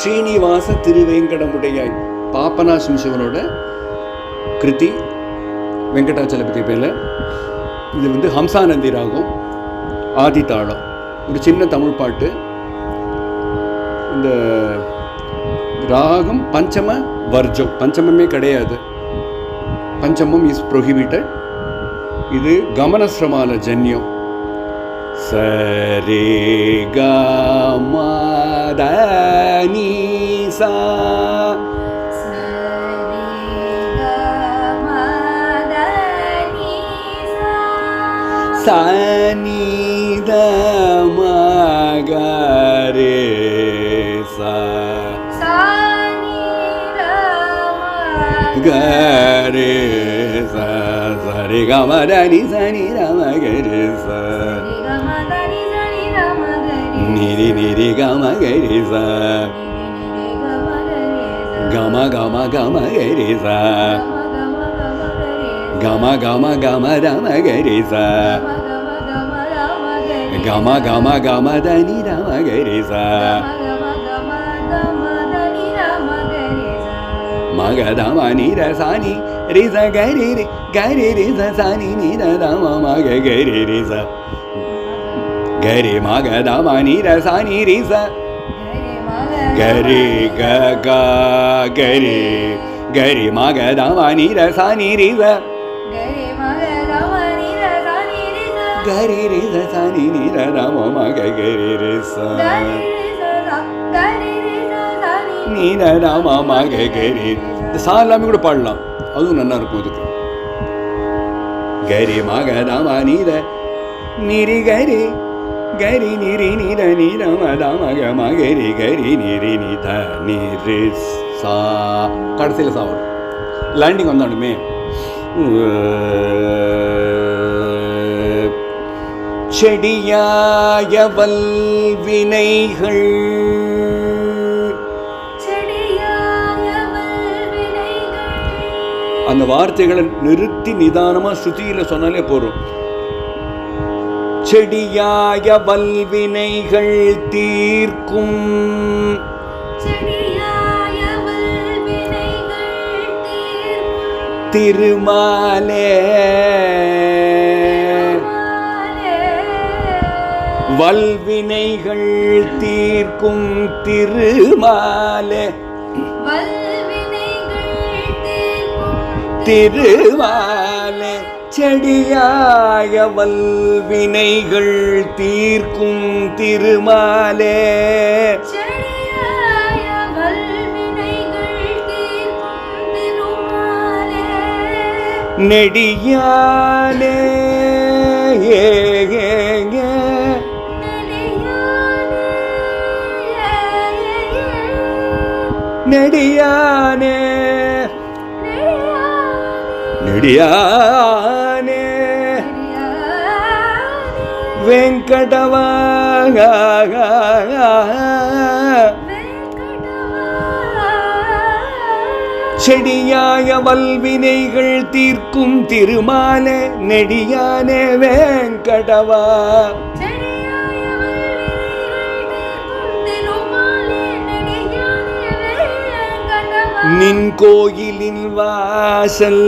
ஸ்ரீனிவாச திருவேங்கடமுடையாய் பாப்பனாசம் சிவனோட கிருதி வெங்கடாச்சலபதி பேரில். இது வந்து ஹம்சானந்தி ராகம் ஆதி தாளம் ஒரு சின்ன தமிழ் பாட்டு. இந்த ராகம் பஞ்சம வர்ஜம். பஞ்சமமே கிடையாது. பஞ்சமம் இஸ் ப்ரொஹிபிட்டட் இது கமனஸ்ரமான ஜன்யம். சரே கமதனி சா சனித மகரே சா கரே சா சரி கமதனி சனி ரமகரே சா நிரி நிரி கமகரி சா கம கம கமகரி சா கம கம கம ரமகரி சா கம கம கம தனி ரமகரி சா மகதம நிர சானி ரிச கரி ரி கரி ரிச சானி நிர ரம மக கரி ரிச கரி மகதம நிர சானி ரிச கரி க க கரி. கரி மகதம நிர சானி ரிச கரி ரிச சானி நிர ரம மக கரி ரிச. நீர ராம மக கரி. இந்த சா எல்லாமே கூட பாடலாம். அதுவும் நல்லா இருக்கும் இதுக்கு. கரி மக ராம நீர. நிரி கரி. கரி நிரி நிர நிர மத மக மகரி கரி நிரி நித நிரி சா. கடைசியில் சா வரும். லேண்டிங் வந்தாலுமே செடியாய வல்வினைகள். அந்த வார்த்தைகளை நிறுத்தி நிதானமா ஸ்ருதியில சொன்னாலே போதும். செடியாய வல்வினைகள் தீர்க்கும். திருமாலே. வல்வினைகள் தீர்க்கும் திருமாலே. திருவாலே செடியாய வல்வினைகள் தீர்க்கும் திருமாலே. நெடியானே. நெடியானே நெடியானே. வெங்கடவா செடியாய வல்வினைகள் தீர்க்கும் திருமாலே நெடியானே வேங்கடவா. நின் கோயிலின் வாசல்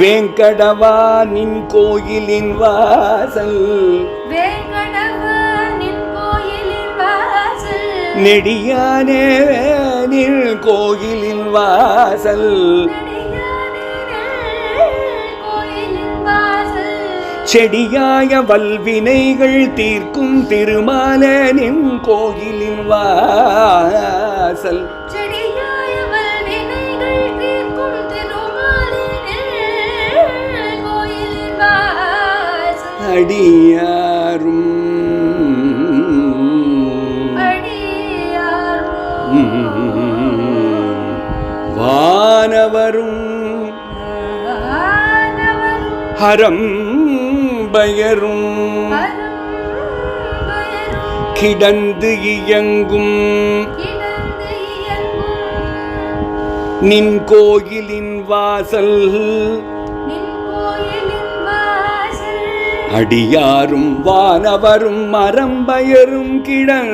வேங்கடவா நின் கோயிலின் வாசல். நெடியானே நின் கோயிலின் வாசல். செடியாய வல்வினைகள் தீர்க்கும் திருமாலனின் கோயிலின் வாசல். அடியாரும். வானவரும். ஹரம் பயரும். கிடந்து இயங்கும். நின் கோயிலின் வாசல். அடியாரும் வானவரும் மரம்பயரும் கிடந்தியங்கும்.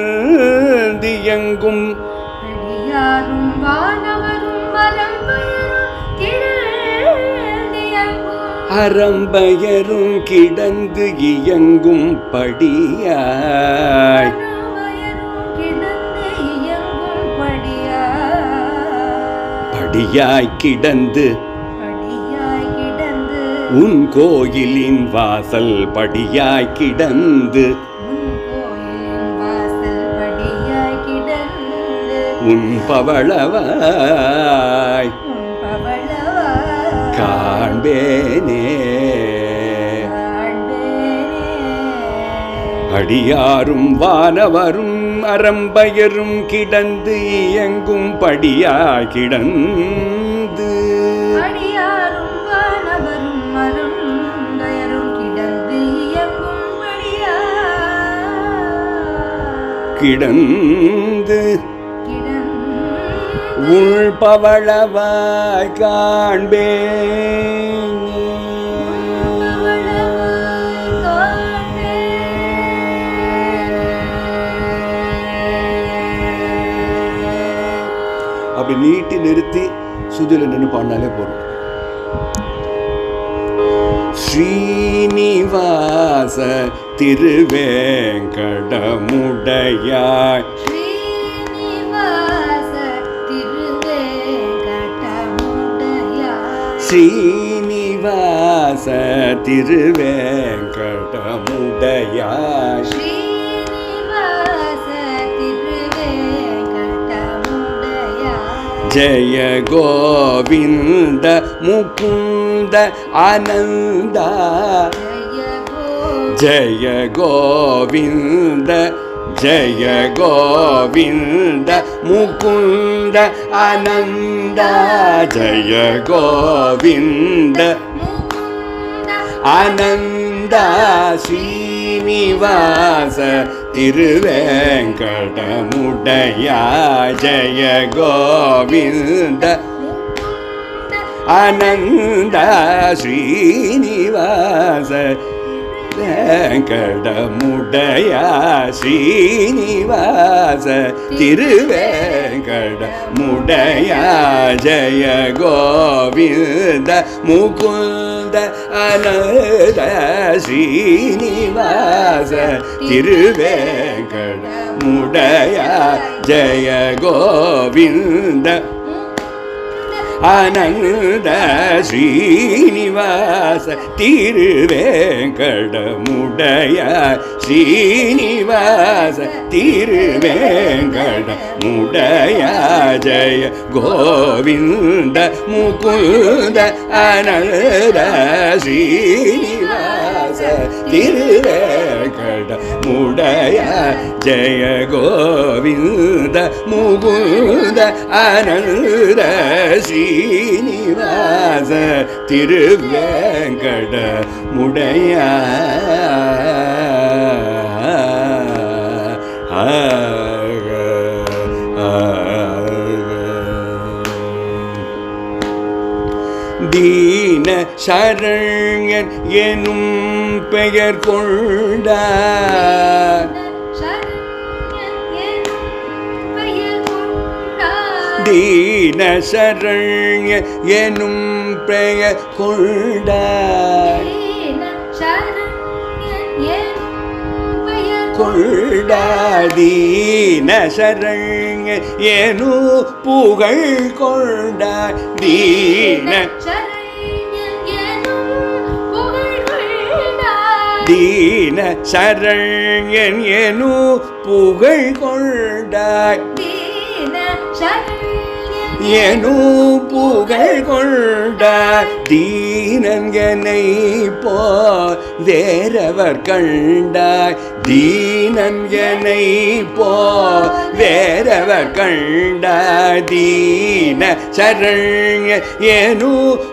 அடியாரும் வானவரும் மரம்பயரும் அறம்பயரும் கிடந்து இயங்கும் படியாய். படியாய் கிடந்து உன் கோயிலின் வாசல் படியாய் கிடந்து. உன் பவளவாய் காண்பேனே. அடியாரும் வானவரும் அறம்பயரும் கிடந்து இயங்கும் படியாய் கிடந்து. கிடந்து இயங்கும் கிடந்து உள் பவளவாய் காண்பேன். அப்படி நீட்டி நிறுத்தி சுதியில் நின்று பாடினாலே போதும். ஸ்ரீனிவாச திருவேங்கடமுடையாய். ஸ்ரீனிவாச திருவேங்கடமுடையாய். ஜய கோவிந்த முகுந்த ஆனந்த. ஜய கோவிந்த ஜய கோவிந்த முகுந்த ஆனந்த. ஜய கோவிந்த ஆனந்த. ஸ்ரீனிவாச திருவேங்கடமுடையா ஜய கோவிந்த அனந்த ஸ்ரீனிவாச வெங்கடமுடையா ஸ்ரீனிவாச திருவேங்கடமுடையா ஜய கோவிந்த முகுந்த அனத ஸ்ரீனிவாச திருவேங்கட முடைய ஜய கோவிந்த அனந்த ஸ்ரீனிவாச திருவேங்கடமுடைய ஸ்ரீனிவாச திருவேங்கடமுடைய ஜய கோவிந்த முகுந்த அனந்த ஸ்ரீனிவாச. திருவேகட முடைய ஜெய கோவிந்த முகுந்த அனந்த ஸ்ரீனிவாச திருவேங்கட முடைய. ஆ தீன சரண்யன் எனும் பெயர் கொண்டார் தீன சரண்ய எனும் பெயர் கொண்டார் கொண்டாதீன சரண்ய எனு புகழ் கொண்டார் தீன தீன சரண்யன் எனு புகழ் கொண்டாய். எனு புகழ் கொண்டாய். தீனன்கனை போ வேறவர் கண்டாய் தீனன்கனை போ வேறவர் கண்டாய் தீன சரண்ய ஏனு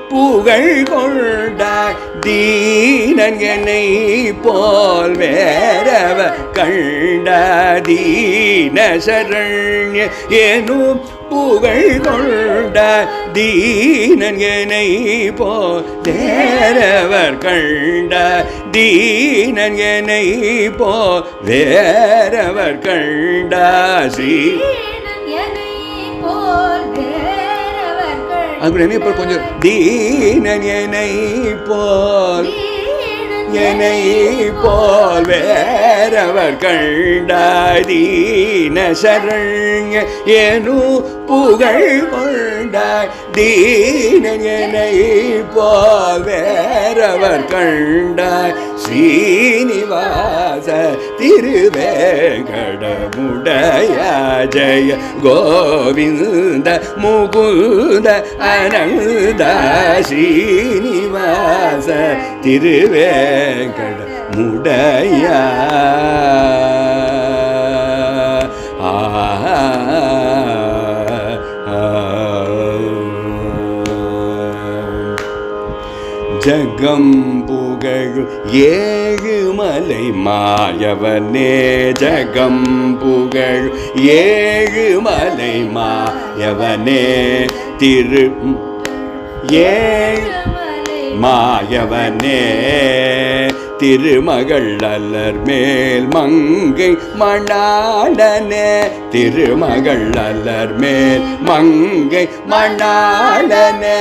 புகழ் கொண்டாய் தீனன்கனை போல் வேறவர் கண்டாய் தீன சரண்ய எனும் புகழ் கொண்ட தீனனை போரவர் கண்ட தீனனை போ வேறவர் கண்ட ஸ்ரீ என்னை அப்படி இப்போ கொஞ்சம் தீனனை போல் என்னை போல் வேறவர் கண்டாதீன சரண்ய ஏனு புகழ் கொண்டாய் தீனனை போல் வேறவர் கண்டாய் ஸ்ரீனிவாச திருவேங்கடமுடைய ஜெய கோவிந்த முகுந்த அனந்த ஸ்ரீனிவாச திருவேகட முடைய ஆ. ஜகம் புகழ் ஏழு மலை மாயவனே ஜகம் புகழ் ஏழு மலை மாயவனே திரு ஏழு மாயவனே திருமகள் அலர் மேல் மங்கை மணாளனே திருமகள் அலர் மேல் மங்கை மணாளனே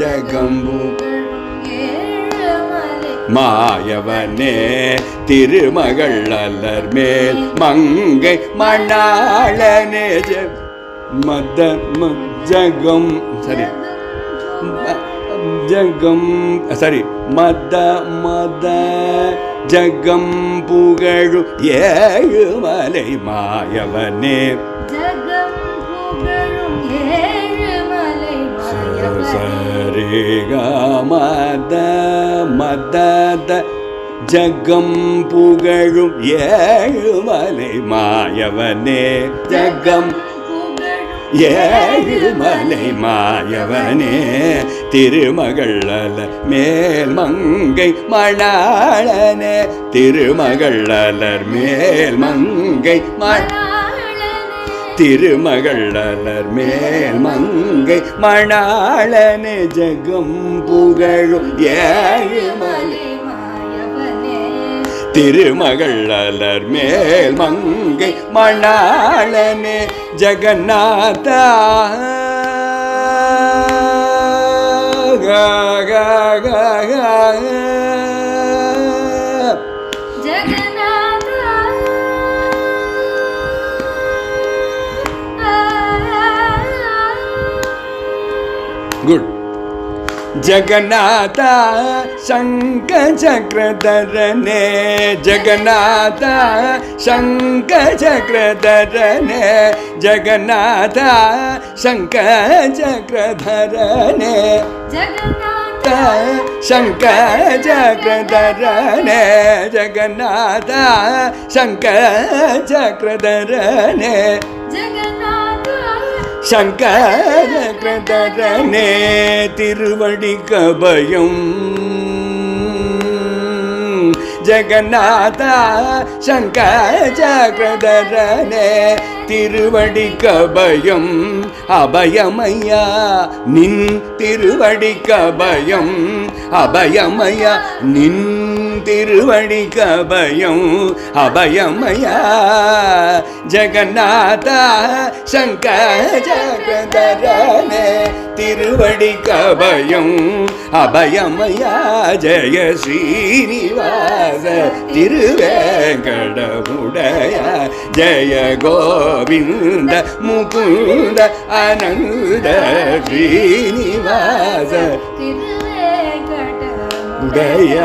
ஜகம்பு மாயவனே திருமகள் அல்லர் மேல் மங்கை மணாளனே மத ஜகம் சரி. ஜகம் சரி. மத மத ஜகம் புகழு ஏழுமலை மாயவனே. ஜகம் புகழும் ஏ மாயவனே. மத மத ஜகம் புகழும் ஏழுமலை மாயவனே ஜகம் ஏழுமலை மாயவனே திருமகள் அல மேல் மங்கை மணாளனே திருமகள் அலர் மேல் மங்கை மண திருமகள் அலர் மேல் மங்கை மணாளனே ஜகம் புகழும் ஏழு மலை ஏழுமலை. திருமகள் அலர் மேல் மங்கை மணாளனே ஜெகநாதா கா, கா. जगन्नाथ शंख चक्र धरने जगन्नाथ चक्र धरने जगन्नाथ शंख चक्र धरने जगन्नाथ जग्र धरने जगन्नाथ शङ्ख जगन्नाथ शङ्कर பிரதரனே திருவடி கபயம். ஜெகநாதா ஜாகிரதரனே திருவடி கபயம். அபயமையா நின் திருவடி கபயம். அபயமையா நின் திருவடி கபயம் அபயமயா. ஜெகநாதா சங்கர ஜகதரனே திருவடி கபயம் அபயமயா. ஜெய ஸ்ரீனிவாச திருவேங்கடமுடைய ஜெய கோவிந்த முகுந்த அனந்த ஸ்ரீனிவாச. திரு உடைய